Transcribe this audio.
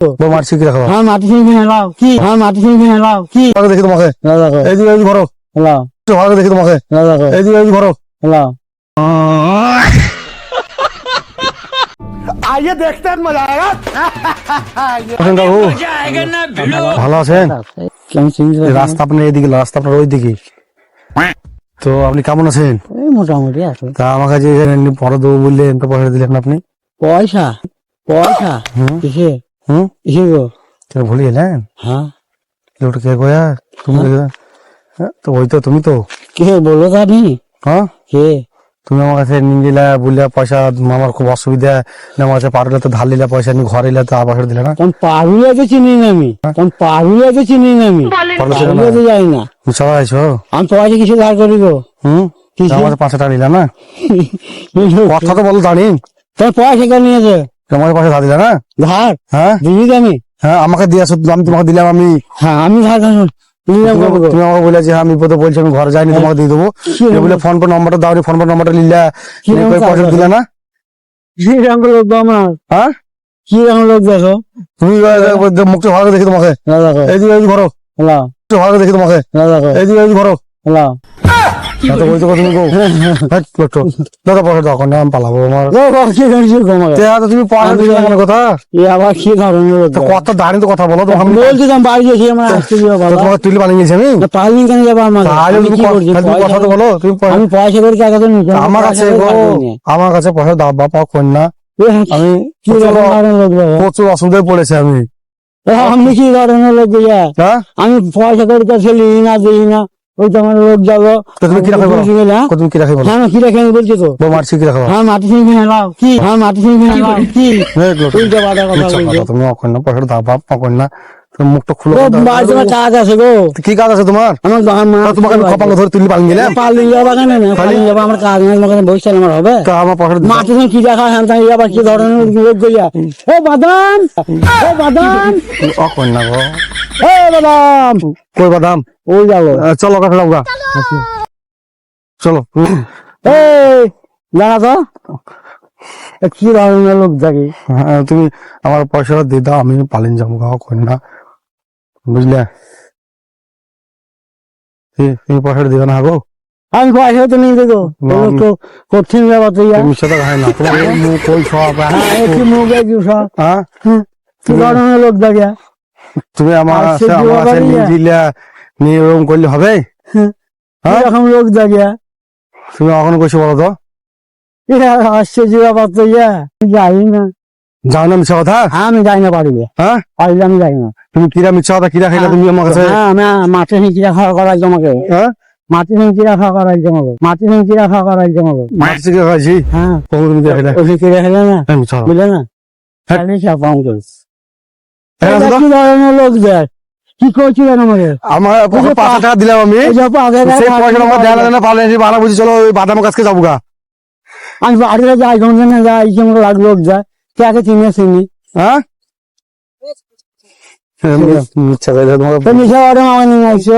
বউ মারছি কি রাখো। হ্যাঁ মাটি কি? হ্যাঁ মাটি কি? ভালো দেখি তোমাকে। দেখো এই দিকে এই ঘরো। লাও ভালো দেখি তোমাকে। দেখো এই দিকে এই ঘরো। লাও হোসেন কাকু ভালো আছেন? রাস্তা আপনার এইদিকে রাস্তা আপনার ওই দিকে তো আপনি কেমন আছেন? মোটামুটি আছে। তা কাছে এমনি পরে দেবো বললেন তো পয়সা দিলেন আপনি? পয়সা? পয়সা? হুম। কিসে হুম? গো তো ভুলে গেলেন? হ্যাঁ। লোকটা কে তুমি হ্যাঁ, তো ওই তো তুমি তো। কে বলো তা নি হ্যাঁ? কে? তুমি আমার কাছে নিয়ে দিলা বললে পয়সা আমার খুব অসুবিধা। না আমার কাছে পারলে তো ধার নিলে পয়সা নিয়ে ঘরে এলে তো আবার দিলে না। তখন পারুলিয়াকে চিনি না আমি? তখন পারুলিয়াকে চিনি না আমি? পারলে পারুলিয়াতে যাই না। সবাই আছো? আমি পয়সা কিছু ধার করি গো। হুম? আমার পাঁচশো টাকা নিলা না? কথা তো বলো জানি তোর পয়সা কেন নিয়েছে? তোমার পয়সা ধার দিলা না ধার? হ্যাঁ? দিবি আমি? হ্যাঁ আমাকে দিয়ে আমি তোমাকে দিলাম আমি হ্যাঁ আমি ধার তুমি আমাকে বলে। যে আমি বিপদে বলছি আমি ঘরে যাইনি তোমাকে দিয়ে দেবো। বলে ফোন পে নম্বরটা দাও ফোন পে নম্বরটা রকম পয়সা দিলে না? কি রকম লোক আমার? হ্যাঁ? কি রকম লোক দেখো? তুমি মুখটা ভালো করে দেখি তোমাকে। এই দিকে এই ঘরো। ভালো দেখি তোমাকে। এই দিকে এই ঘরো। হ্যালো এত বলছো কথা তুমি হ্যাঁ লোকটো দাদা পয়সা দাও কোন আমি পালাবো আমার। কি আমার? তুমি পয়সা দিলে না কথা? এ আবার কি ধরনের লোক তো দাঁড়িয়ে তো কথা বলো তো আমি বলছি আমি বাড়ি গেছি আমার আসতে দিও বাবা। তোমাকে তুলে পালিয়ে গেছি আমি? না কেন যাব আমার? তাহলে তুমি কথা তো বলো আমি পয়সা করে টাকা তো নিচ্ছি আমার কাছে আমার কাছে পয়সা দাও বাবা কোন না আমি কি প্রচুর- অসুবিধায় পড়েছে আমি। আমি কি ধরনের লোক হ্যাঁ? আমি পয়সা করে কাছে নিই না দিই না। ওই তো আমার লোক যাব তো তুমি কি রাখবে বলো? হ্যাঁ? তুমি কি বলো হ্যাঁ কি রেখে আমি তো। বউ মারছি কি রাখব হ্যাঁ মাটি সিং কি? হ্যাঁ মাটি সিং কি? উল্টো কথা বলছো। তুমি অকন না পয়সা বাপ মুখটা খুলে কাজ আছে গো। কি কাজ আছে তোমার? আমার মা তোমাকে আমি কপালে ধরে তুলি পালিয়ে গেলাম পালিয়ে যাব কেন না পালিয়ে? যাব আমার কাজ নেই তোমাকে আমার হবে। তা আমার পয়সা মাটি কি দেখা হ্যাঁ তাই আবার কি ধরনের লোক গইয়া। ও বাদাম! ও বাদাম! অকন গো। বাদাম। কই বাদাম? ওই চলো লাগা চলো। এই জানা তো? কি ধরনের লোক থাকে হ্যাঁ, তুমি আমার পয়সাটা দিয়ে দাও আমি পালিয়ে যাব গা অকন না বুঝলে? এই পয়সাটা দিবে না গো আমি পয়সা তো নিয়ে দেবো। তো কঠিন ব্যাপার তো তুমি সেটা হয় না তোমার মুখ কই সব হ্যাঁ। একটু মুখ সব? হ্যাঁ? কি ধরনের লোক থাকে তুমি আমার আমার জুয়া কাছে নিয়ে যায়। দিলে নিয়ে এরকম করলে হবে? হ্যাঁ? এরকম লোক থাকে তুমি এখনও কইছো বলো তো? আশ্চর্য ব্যাপার তো ইয়া যাই না। যাও না মিছা কথা? হ্যাঁ আমি যাই না পারিলে। হ্যাঁ? পারিলে আমি যাই না। তুমি কিরা মিছা কথা কিরা খাইলা তুমি আমার কাছে? হ্যাঁ আমি মাঠে হিঁচিরা খাওয়া করাই তোমাকে। হ্যাঁ? মাটি খাওয়া করাই তোমাকে। মাটি খাওয়া করাই মাছ থেকে খাইছি। হ্ঁ কখন তুমি কিরা খাইলা? ওই কিনে খেলে না? হ্যাঁ, বুঝলে না? হ্যাঁ। তাহলে চাপ আমাকে হ্যাঁ, এটা আসো তো। কি ধরনের লোক দেখ কি করছিলেন আমাকে? আমার পাঁচশো টাকা দিলাম আমি। এই যে পাঁচ হাজার সেই পয়সা আমার দেওয়া লাগে না পালে এসে বানা বুঝি চলো ওই বাদাম কাছকে যাব গা। আমি বাড়িতে যাই কোনদিন যাই যে আমার লাগ লোক যায়। কে চিনে চিনি? হ্যাঁ? মিথ্যা কথা তোমাকে নিয়ে আসছো